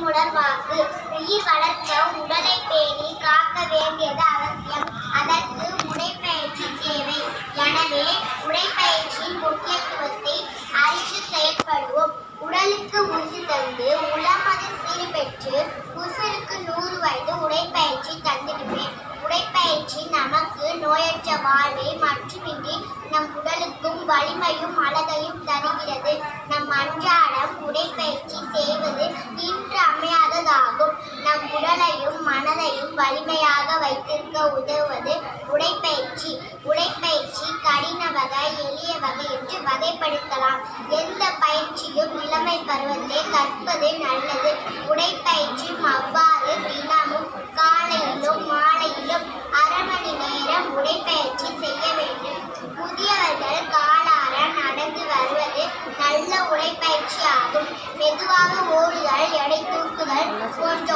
திருமுடர் வாக்கு உயிர் வளர்க்க உடலை பேணி காக்க வேண்டியது அவசியம். அதற்கு உடைப்பயிற்சி தேவை. எனவே உடைப்பயிற்சியின் முக்கியத்துவத்தை அறிந்து செயற்படுவோம் உடலுக்கு உறுதி தந்து உளமது சீர் பெற்று உசுருக்கு நூறு வயது உடைப்பயிற்சி தந்திடுமே உடைப்பயிற்சி நமக்கு நோயற்ற வாழ்வை மட்டுமின்றி நம் உடலுக்கும் வலிமையும் அழகையும் தருகிறது. நம் அன்றாடம் உடைப்பயிற்சி வலிமையாக வைத்திருக்க உதவுவது உடைப்பயிற்சி. உடைப்பயிற்சி கடின வகை எளிய வகை என்று வகைப்படுத்தலாம். எந்த பயிற்சியும் இளமை பருவத்தை கற்பது நல்லது. உடைப்பயிற்சி அவ்வாறு தினமும் காலையிலும் மாலையிலும் அரை மணி நேரம் உடைப்பயிற்சி செய்ய வேண்டும். முதியவர்கள் காலார நடந்து வருவது நல்ல உடைப்பயிற்சி ஆகும். மெதுவாக ஓடுதல் எடை தூக்குதல் போன்ற